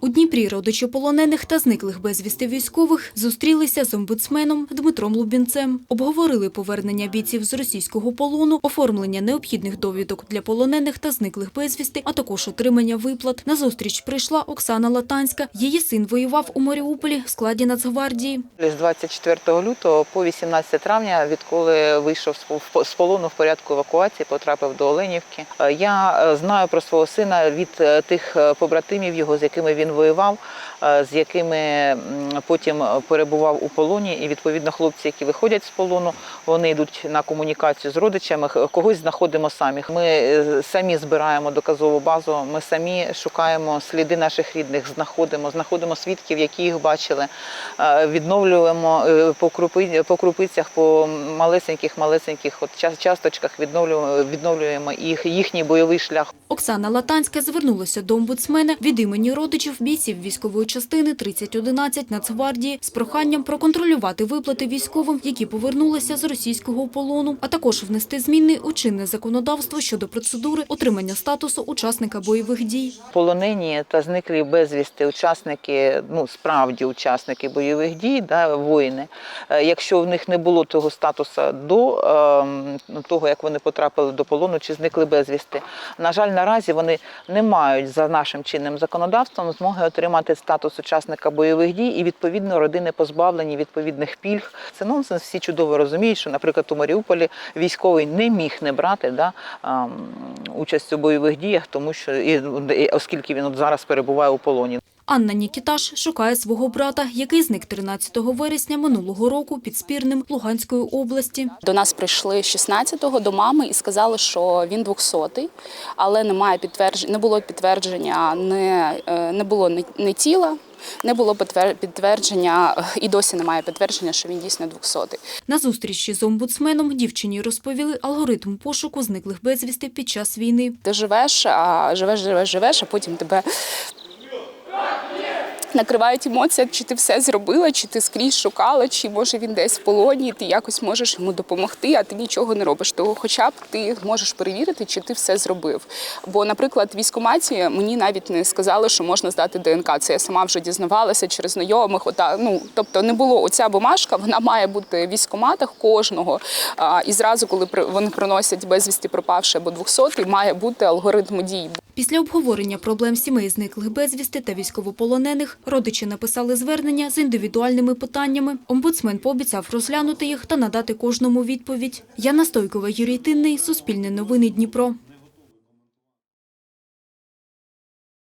У Дніпрі родичі полонених та зниклих безвісти військових зустрілися з омбудсменом Дмитром Лубінцем. Обговорили повернення бійців з російського полону, оформлення необхідних довідок для полонених та зниклих безвісти, а також отримання виплат. На зустріч прийшла Оксана Латанська. Її син воював у Маріуполі в складі Нацгвардії. З 24 лютого по 18 травня, відколи вийшов з пол- полону в порядку евакуації, потрапив до Оленівки. Е, Я е, знаю про свого сина від е, тих побратимів його, з якими він воював, е, з якими потім перебував у полоні. І відповідно хлопці, які виходять з полону, вони йдуть на комунікацію з родичами. Когось знаходимо самі. Ми е, самі збираємо доказову базу. Ми самі шукаємо сліди наших рідних, знаходимо, знаходимо свідків, які їх бачили. Е, Відновлюємо по крупи по крупицях, по малесеньких, малесеньких от час- часточках. Відновлюємо, відновлюємо їх їхній бойовий шлях. Оксана Латанська звернулася до омбудсмена від імені родичів бійців військової частини 3011 Нацгвардії з проханням проконтролювати виплати військовим, які повернулися з російського полону, а також внести зміни у чинне законодавство щодо процедури отримання статусу учасника бойових дій. полонені та зниклі безвісти учасники, ну справді учасники бойових дій, да, воїни. Е, Якщо в них не було того статусу до ем, ну, того, як вони потрапили до полону чи зникли безвісти, на жаль, наразі вони не мають за нашим чинним законодавством змоги отримати статус учасника бойових дій, і відповідно родини позбавлені відповідних пільг. Це нонсенс. Всі чудово розуміють, що, наприклад, у Маріуполі військовий не міг не брати да, ем, участь у бойових діях, тому що і, і оскільки він от зараз перебуває у полоні. Анна Нікіташ шукає свого брата, який зник 13 вересня минулого року під Спірним Луганської області. До нас прийшли 16-го до мами і сказали, що він 200-й, але немає підтвердження, не було підтвердження, не, е, не було ні тіла, не було підтвер- підтвердження, е, і досі немає підтвердження, що він дійсно 200-й. На зустрічі з омбудсменом дівчині розповіли алгоритм пошуку зниклих безвісти під час війни. Ти живеш, а живеш, живеш, живеш, а потім тебе. Накривають емоції, чи ти все зробила, чи ти скрізь шукала, чи може він десь в полоні, ти якось можеш йому допомогти, а ти нічого не робиш. То хоча б ти можеш перевірити, чи ти все зробив. Бо, наприклад, в військкоматі мені навіть не сказали, що можна здати ДНК. Це я сама вже дізнавалася через знайомих. Ота, ну, тобто не було оця бумажка, вона має бути в військкоматах кожного. А, і зразу, коли вони приносять безвісті пропавши або 200, має бути алгоритм дій. Після обговорення проблем сімей зниклих безвісти та військовополонених родичі написали звернення з індивідуальними питаннями. Омбудсмен пообіцяв розглянути їх та надати кожному відповідь. Яна Стойкова, Юрій Тинний, Суспільне новини Дніпро.